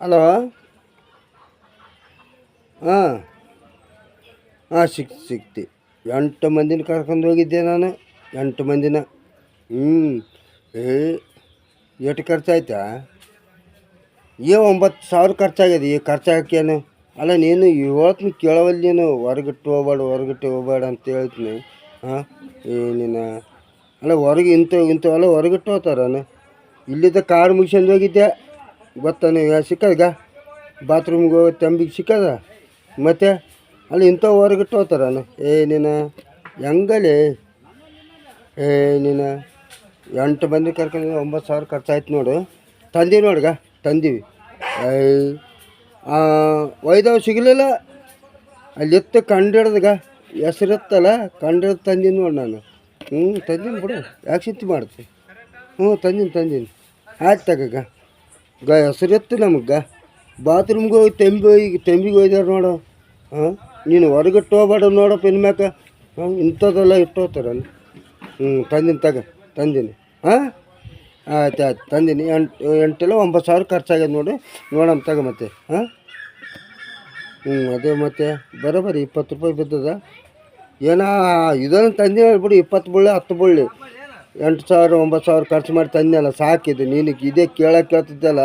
Hello? ಹಾಂ. ಹಾಂ, ಸಿಕ್, ಸಿಕ್ತಿ. ಎಂಟು ಮಂದಿನ ಕರ್ಕೊಂಡು ಹೋಗಿದ್ದೆ ನಾನು. ಎಂಟು ಮಂದಿನ. ಹ್ಞೂ ಏ, ಎಷ್ಟು ಖರ್ಚಾಯ್ತಾ? ಏ, ಒಂಬತ್ತು ಸಾವಿರ ಖರ್ಚಾಗ್ಯದ ಈ ಖರ್ಚಾಕೇನು ಅಲ್ಲ, ನೀನು ಇವತ್ತು ಕೇಳವಲ್ಲಿ ನೀನು. ಹೊರಗಿಟ್ಟು ಹೋಗ್ಬೇಡ ಹೊರಗಿಟ್ಟು ಹೋಗ್ಬೇಡ ಅಂತ ಹೇಳ್ತೀನಿ. ಹಾಂ? ಏನಿನ ಅಲ್ಲ, ಹೊರಗೆ ಇಂಥ ಇಂಥವೆಲ್ಲ ಹೊರಗಿಟ್ಟು ನಾನು ಇಲ್ಲಿದ್ದ ಕಾರ್ ಮುಗಿಸ್ಕೊಂಡು ಹೋಗಿದ್ದೆ ಗೊತ್ತಾನೆ ಸಿಕ್ಕದ ಬಾತ್ರೂಮ್ಗೆ ಹೋಗಿ ತಂಬಿಗೆ ಸಿಕ್ಕದ ಮತ್ತೆ ಅಲ್ಲಿ ಇಂಥ ಹೊರಗಿಟ್ಟು ಹೋಗ್ತಾರನ ಏ ನೀನು ಹೆಂಗಲೇ? ಏ ನೀನು ಎಂಟು ಮಂದಿ ಕರ್ಕೊಂಡು ಒಂಬತ್ತು ಸಾವಿರ ಖರ್ಚಾಯ್ತು ನೋಡು. ತಂದೀವಿ ನೋಡ್ಗ, ತಂದೀವಿ. ಐ ವೈದವ್ ಸಿಗಲಿಲ್ಲ. ಅಲ್ಲಿ ಎತ್ತು ಕಂಡಿಡ್ದಗ, ಹೆಸ್ರಿತ್ತಲ್ಲ, ಕಂಡಿಡ್ದು ತಂದೀನಿ ನೋಡಿ ನಾನು. ಹ್ಞೂ ತಂದೀನಿ ಬಿಡು. ಯಾಕೆ ಚಿಂತೆ ಮಾಡ್ತೀನಿ ಹ್ಞೂ ತಂದೀನಿ ತಂದೀನಿ. ಆಯ್ತು ತಗಗ ಗ ಹೆಸರಿತ್ತು ನಮಗೆ ಬಾತ್ರೂಮ್ಗೆ ಹೋಗಿ ತೆಂಬಿ ಹೋಗಿ, ತೆಂಬಿಗೆ ಹೋಯ್ದಾರ ನೋಡು. ಹಾಂ? ನೀನು ಹೊರಗಿಟ್ಟು ಹೋಗ್ಬೇಡ ನೋಡಪ್ಪ ಇನ್ಮ್ಯಾಕ ಹಾಂ ಇಂಥದ್ದೆಲ್ಲ ಇಟ್ಟು ಹೋಗ್ತಾರಲ್ಲ ಹ್ಞೂ ತಂದೀನಿ ತಗ, ತಂದಿನಿ. ಹಾಂ? ಆಯ್ತು ಆಯ್ತು, ತಂದಿನಿ. ಎಂಟು, ಎಂಟೆಲ್ಲ ಒಂಬತ್ತು ಸಾವಿರ ಖರ್ಚಾಗ್ಯದ ನೋಡಿ. ನೋಡಮ್ಮ ತಗ ಮತ್ತೆ. ಹಾಂ? ಹ್ಞೂ ಅದೇ ಮತ್ತೆ. ಬರೋಬರಿ, ಇಪ್ಪತ್ತು ರೂಪಾಯಿ ಬಿದ್ದದ. ಏನೋ, ಇದನ್ನು ತಂದಿನಿ ಹೇಳ್ಬಿಡಿ ಇಪ್ಪತ್ತು ಬಳ್ಳಿ, ಹತ್ತು ಬುಳ್ಳಿ. ಎಂಟು ಸಾವಿರ, ಒಂಬತ್ತು ಸಾವಿರ ಖರ್ಚು ಮಾಡಿ ತಂದೆಲ್ಲ ಸಾಕಿದ್ದು ನೀನು ಇದೇ ಕೇಳಕ್ಕೆ ಕೇಳ್ತಿದ್ದಲ್ಲ,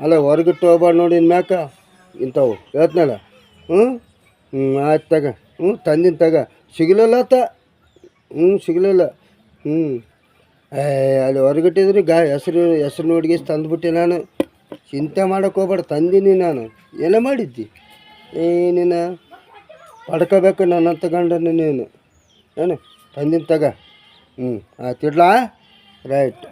ಅಲ್ಲ ಹೊರಗಿಟ್ಟು ಹೋಗ್ಬಾರ್ದು ನೋಡಿ ಮ್ಯಾಕ. ಇಂಥವು, ಹೇಳ್ತನಲ್ಲ? ಹ್ಞೂ? ಹ್ಞೂ, ಆಯ್ತು ತಗ. ಹ್ಞೂ, ತಂದಿನ ತಗ. ಸಿಗಲಿಲ್ಲ ಆತ. ಹ್ಞೂ, ಸಿಗಲಿಲ್ಲ. ಹ್ಞೂ. ಏ, ಅಲ್ಲಿ ಹೊರಗಿಟ್ಟಿದ್ರು ಗಾ, ಹೆಸರು ಹೆಸರು ನೋಡಿಗೆ ತಂದುಬಿಟ್ಟೆ ನಾನು. ಚಿಂತೆ ಮಾಡೋಕೆ ಹೋಗ್ಬೇಡ, ತಂದೀನಿ ನಾನು. ಎಲ್ಲ ಮಾಡಿದ್ದಿ? ಏನಿನ ಪಡ್ಕೋಬೇಕು ನನ್ನ ಗಂಡನ ನೀನು. ಏನು? ತಂದಿನ ತಗ. ಹ್ಞೂ ಆಯ್ತು ಇಡ್ಲಾ ರೈಟ್